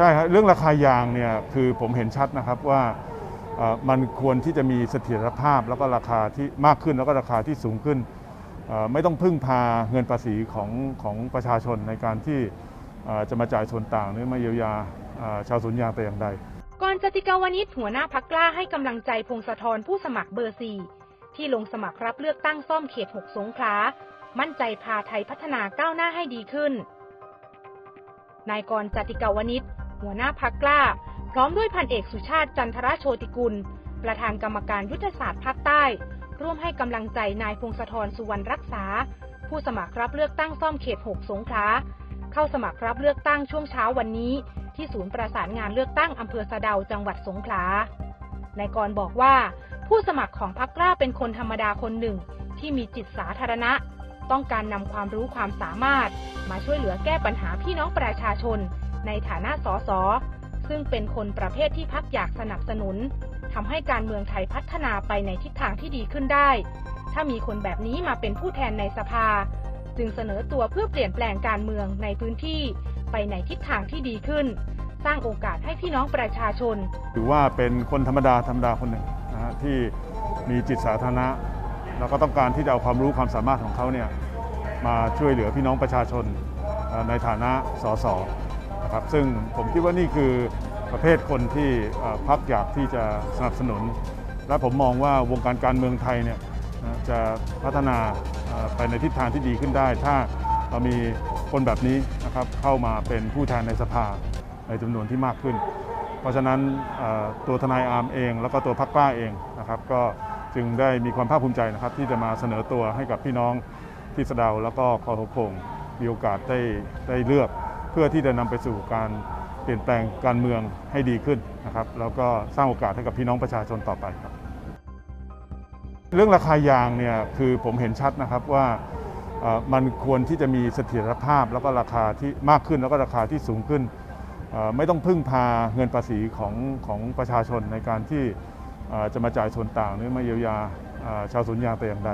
ใช่ครับเรื่องราคายางเนี่ยคือผมเห็นชัดนะครับว่ามันควรที่จะมีเสถียรภาพแล้วก็ราคาที่มากขึ้นแล้วก็ราคาที่สูงขึ้น ไม่ต้องพึ่งพาเงินภาษีของของประชาชนในการที่จะมาจ่ายส่วนต่างหรือมาเยียวยาชาวสวนยางแต่อย่างใดก่อนจติกาวนิชหัวหน้าพักกล้าให้กำลังใจพงศธรผู้สมัครเบอร์4ที่ลงสมัครรับเลือกตั้งซ่อมเขต6สงขลามั่นใจพาไทยพัฒนาก้าวหน้าให้ดีขึ้นนายกรจติกาวนิช หัวหน้าพักกล้า พร้อมด้วยพันเอกสุชาติจันทรโชติกุล ประธานกรรมการยุทธศาสตร์ภาคใต้ ร่วมให้กำลังใจนายพงศธรสุวรรณรักษา ผู้สมัครรับเลือกตั้งซ่อมเขต 6 สงขลาเข้าสมัครรับเลือกตั้งช่วงเช้าวันนี้ ที่ศูนย์ประสานงานเลือกตั้งอำเภอสะเดาจังหวัดสงขลานายกรบอกว่า ผู้สมัครของพรรคกล้าเป็นคนธรรมดาคนหนึ่ง ที่มีจิตสาธารณะ ต้องการนำความรู้ความสามารถ มาช่วยเหลือแก้ปัญหาพี่น้องประชาชน ในฐานะสสซึ่งเป็นคนประเภทที่พักอยากสนับสนุนทำให้การเมืองไทยพัฒนาไปในทิศทางที่ดีขึ้นได้ ถ้ามีคนแบบนี้มาเป็นผู้แทนในสภา จึงเสนอตัวเพื่อเปลี่ยนแปลงการเมืองในพื้นที่ไปในทิศทางที่ดีขึ้น สร้างโอกาสให้พี่น้องประชาชน ถือว่าเป็นคนธรรมดาธรรมดาคนหนึ่งนะฮะที่มีจิตสาธารณะ แล้วก็ต้องการที่จะเอาความรู้ความสามารถของเขาเนี่ยมาช่วยเหลือพี่น้องประชาชนในฐานะสส นะครับซึ่งผมคิดว่านี่คือประเภทคนที่พรรคอยากที่จะสนับสนุน และผมมองว่าวงการการเมืองไทยเนี่ยจะพัฒนาไปในทิศทางที่ดีขึ้นได้ ถ้าเรามีคนแบบนี้นะครับเข้ามาเป็นผู้แทนในสภาในจำนวนที่มากขึ้น เพราะฉะนั้นตัวทนายอาร์มเอง แล้วก็ตัวพรรคกล้าเองนะครับก็จึงได้มีความภาคภูมิใจนะครับ ที่จะมาเสนอตัวให้กับพี่น้องที่สะเดาแล้วก็คอทโคงมีโอกาสได้ได้เลือก เพื่อที่จะนำไปสู่การเปลี่ยนแปลงการเมืองให้ดีขึ้นนะครับ แล้วก็สร้างโอกาสให้กับพี่น้องประชาชนต่อไปครับ เรื่องราคายางเนี่ยคือผมเห็นชัดนะครับว่ามันควรที่จะมีเสถียรภาพแล้วก็ราคาที่มากขึ้นแล้วก็ราคาที่สูงขึ้น ไม่ต้องพึ่งพาเงินภาษีของของประชาชนในการที่จะมาจ่ายส่วนต่างหรือมาเยียวยาชาวสวนยางแต่อย่างใด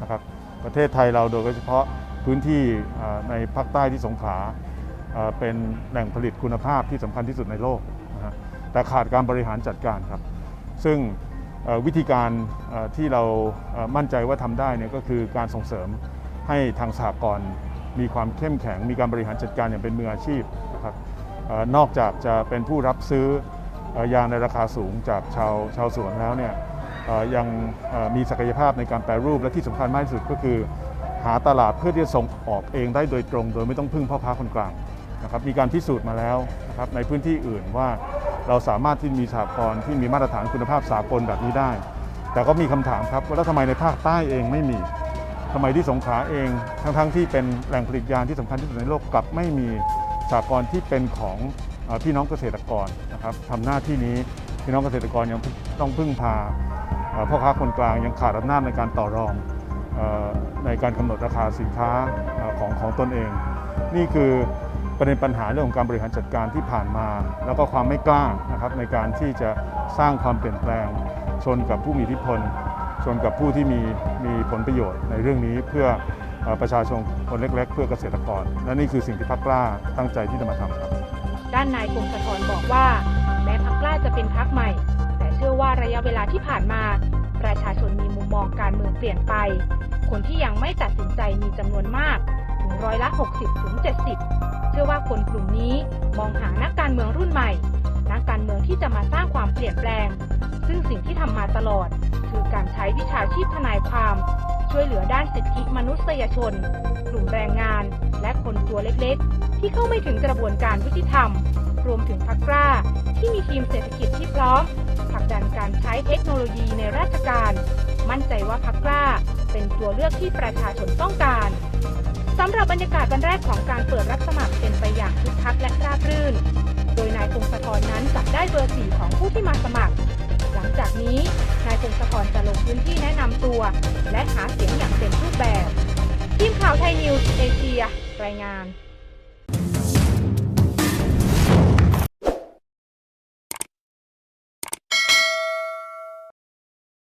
นะครับ ประเทศไทยเราโดยเฉพาะพื้นที่ในภาคใต้ที่สงขลา เป็นแหล่งผลิตคุณภาพที่สำคัญที่สุดในโลกนะฮะแต่ขาดการบริหารจัดการครับ ซึ่งวิธีการที่เรามั่นใจว่าทำได้เนี่ยก็คือการส่งเสริมให้ทางสหกรณ์มีความเข้มแข็ง มีการบริหารจัดการอย่างเป็นมืออาชีพนะครับนอกจากจะเป็นผู้รับซื้อยางในราคาสูงจากชาวชาวสวนแล้วเนี่ยยังมีศักยภาพในการแปรรูปและที่สำคัญมากที่สุดก็คือ หาตลาดเพื่อที่จะส่งออกเองได้โดยตรง โดยไม่ต้องพึ่งพ่อค้าคนกลาง นะครับมีการพิสูจน์มาแล้วนะครับในพื้นที่อื่นว่าเราสามารถที่มีสหกรณ์ที่มีมาตรฐานคุณภาพสากลแบบนี้ได้ แต่ก็มีคำถามครับว่าแล้วทำไมในภาคใต้เองไม่มีทำไมที่สงขลาเองทั้งๆที่เป็นแหล่งผลิตยางที่สำคัญที่สุดในโลกกลับไม่มีสหกรณ์ที่เป็นของพี่น้องเกษตรกรนะครับทำหน้าที่นี้พี่น้องเกษตรกรยังต้องพึ่งพาพ่อค้าคนกลางยังขาดอำนาจในการต่อรองในการกำหนดราคาสินค้าของของตนเอง นี่คือ ประเด็นปัญหาเรื่องของการบริหารจัดการที่ผ่านมา แล้วก็ความไม่กล้านะครับในการที่จะสร้างความเปลี่ยนแปลง ชนกับผู้มีอิทธิพล ชนกับผู้ที่มีมีผลประโยชน์ในเรื่องนี้เพื่ออประชาชนคนเล็ก ๆ เพื่อเกษตรกร และนี่คือสิ่งที่พรรคกล้าตั้งใจที่จะมาทำครับ ด้านนายพงศธรบอกว่า แม้พักกล้าจะเป็นพักใหม่ แต่เชื่อว่าระยะเวลาที่ผ่านมา ประชาชนมีมุมมองการเมืองเปลี่ยนไป คนที่ยังไม่ตัดสินใจมีจำนวนมาก งร้อยละ 60ถึง70เชื่อว่าคนกลุ่มนี้มองหานักการเมืองรุ่นใหม่ นักการเมืองที่จะมาสร้างความเปลี่ยนแปลง ซึ่งสิ่งที่ทำมาตลอด คือการใช้วิชาชีพทนายความ ช่วยเหลือด้านสิทธิมนุษยชน กลุ่มแรงงาน และคนตัวเล็กๆ ที่เข้าไม่ถึงกระบวนการยุติธรรม รวมถึงพักกล้า ที่มีทีมเศรษฐกิจที่พร้อมผลักดันการใช้เทคโนโลยีในราชการ มั่นใจว่าพักกล้า เป็นตัวเลือกที่ประชาชนต้องการ สำหรับบรรยากาศวันแรกของการเปิดรับสมัครเป็นไปอย่างคึกคักและราบรื่น โดยนายพงศธรนั้นจับได้เบอร์สี่ของผู้ที่มาสมัคร หลังจากนี้นายพงศธรจะลงพื้นที่แนะนำตัว และหาเสียงอย่างเต็มรูปแบบ ทีมข่าวไทยนิวส์เอเชีย รายงาน